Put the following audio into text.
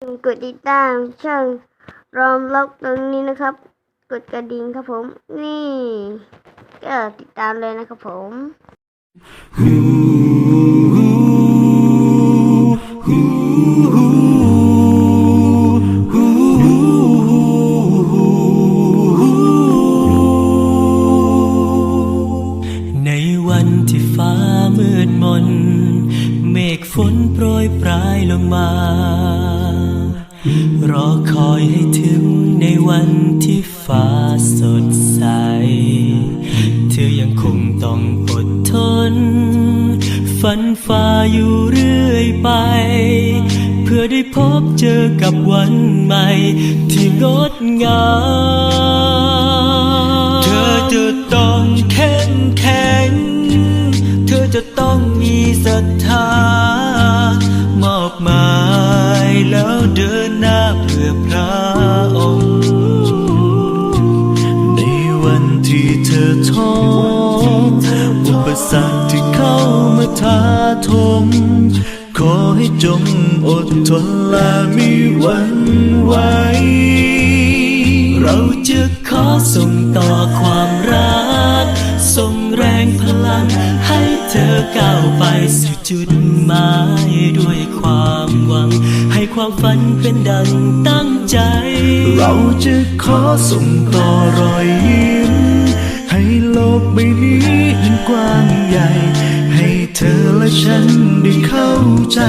กดติดตามช่องรอมล็อกตรงนี้นะครับ กดกระดิ่งครับผม นี่ ก็ติดตามเลยนะครับผมในวันที่ฟ้ามืดมน เมฆฝนโปรยปลายลงมา รอคอยให้ถึงในวันที่ฟ้าสดใส เธอยังคงต้องอดทน ฝันฝ่าอยู่เรื่อยไป เพื่อได้พบเจอกับวันใหม่ ที่งดงามเธอจะต้องเข้มแข็ง เธอจะต้องมีศรัทธา ธอท้ออุปสรรคที่เข้ามาท้าทม ขอให้จงอดทนและมีวันไหวเราจะขอส่งต่อความรัก ส่งแรงพลัง ให้เธอก้าวไปสู่จุดหมายด้วยความหวัง ให้ความฝันเป็นดังตั้งใจ เราจะขอส่งต่อรอยยิ้ม บนี้อันกว้างใหญ่ ให้เธอและฉันได้เข้าใจ